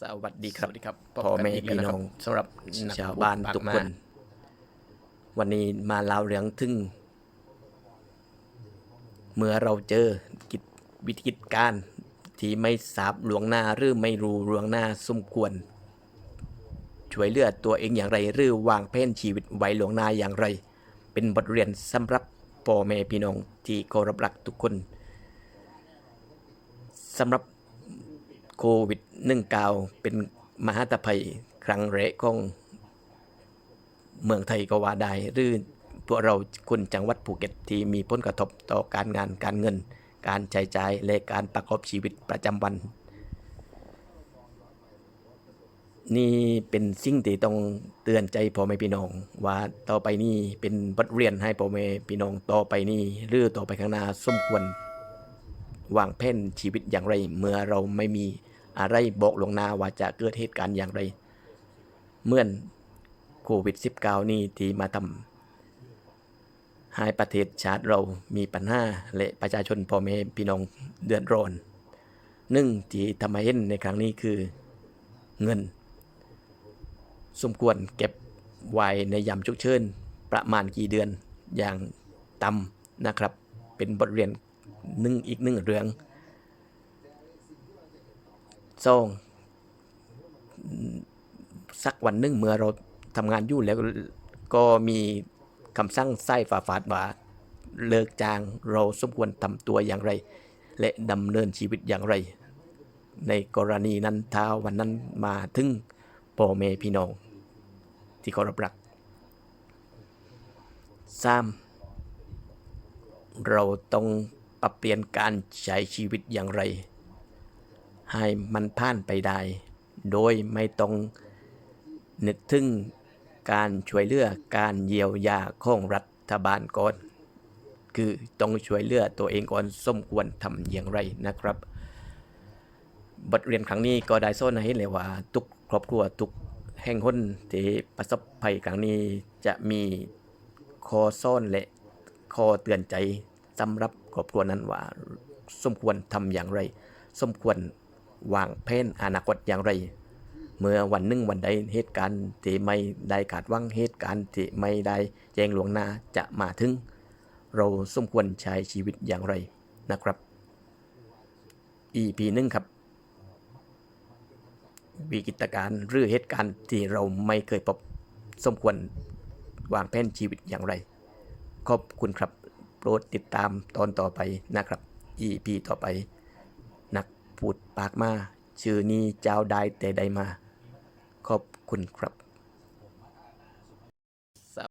สวัสดีครับสวัสดีครับพ่อแม่พี่น้องสำหรับชาวบ้านทุกคน วันนี้มาเล่าเรื่องถึง เมื่อเราเจอกิจวิธีการที่ไม่ทราบหลวงหน้าหรือไม่รู้หลวงหน้าสมควร ช่วยเหลือตัวเองอย่างไร หรือวางแผนชีวิตไว้หลวงหน้าอย่างไร เป็นบทเรียนสำหรับพ่อแม่พี่น้องที่เคารพรักทุกคนสำหรับ โควิด19เป็นมหาตภัยครั้งแรกของเมืองไทยก็ว่าได้หรือพวกเราคนจังหวัดภูเก็ตที่มีผลกระทบต่อการงานการเงิน การใช้จ่ายและการประกอบชีวิตประจำวัน นี่เป็นสิ่งที่ต้องเตือนใจพ่อแม่พี่น้อง ว่าต่อไปนี้เป็นบทเรียนให้พ่อแม่พี่น้องต่อไปนี้หรือต่อไปข้างหน้าสมควร วางแผนชีวิตอย่างไร เมื่อเราไม่มีอะไรบอกลวงหน้าว่าจะเกิดเหตุการณ์อย่างไร เมื่อนโควิด -19 นี่ที่มาทำให้ประเทศชาติเรามีปัญหาและประชาชนพ่อแม่พี่น้องเดือดร้อนหนึ่งที่ทำให้เห็นในครั้งนี้คือเงิน สมควรเก็บไว้ในยามฉุกเฉินประมาณกี่เดือนอย่างต่ำนะครับ เป็นบทเรียน หนึ่งอีกหนึ่งเรื่องสองสักวันหนึ่งเมื่อเราทำงานอยู่แล้วก็มีคำสั่งไส้ฝ่าฝาดว่าเลิกจ้างเราสมควรทำตัวอย่างไร และดำเนินชีวิตอย่างไร ในกรณีนั้นท้าวันนั้นมาถึงพ่อแม่พี่น้องที่เคารพรักสามเราต้อง ปรับเปลี่ยนการใช้ชีวิตอย่างไร ให้มันผ่านไปได้ โดยไม่ต้องนึกถึงการช่วยเหลือการเยียวยาของรัฐบาลก่อน คือต้องช่วยเหลือตัวเองก่อนสมควรทำอย่างไรนะครับ บทเรียนครั้งนี้ก็ได้สอนให้เห็นเลยว่า ทุกครอบครัวทุกแห่งหนที่ประสบภัยครั้งนี้จะมีข้อซ่อนและข้อเตือนใจ สำหรับครอบครัวนั้นว่า สมควรทำอย่างไร สมควรวางแผนอนาคตอย่างไร เมื่อวันหนึ่งวันใดเหตุการณ์ที่ไม่ได้คาดวังเหตุการณ์ที่ไม่ได้แจ้งหลวงหน้าจะมาถึง เราสมควรใช้ชีวิตอย่างไรนะครับ EP หนึ่งครับวิกฤตการณ์หรือเหตุการณ์ที่เราไม่เคยพบสมควรวางแผนชีวิตอย่างไร ขอบคุณครับ โปรดติดตามตอนต่อไปนะครับ EP ต่อไป นักพูดปากมา ชื่อนี้เจ้าได้แต่ใดมา ขอบคุณครับ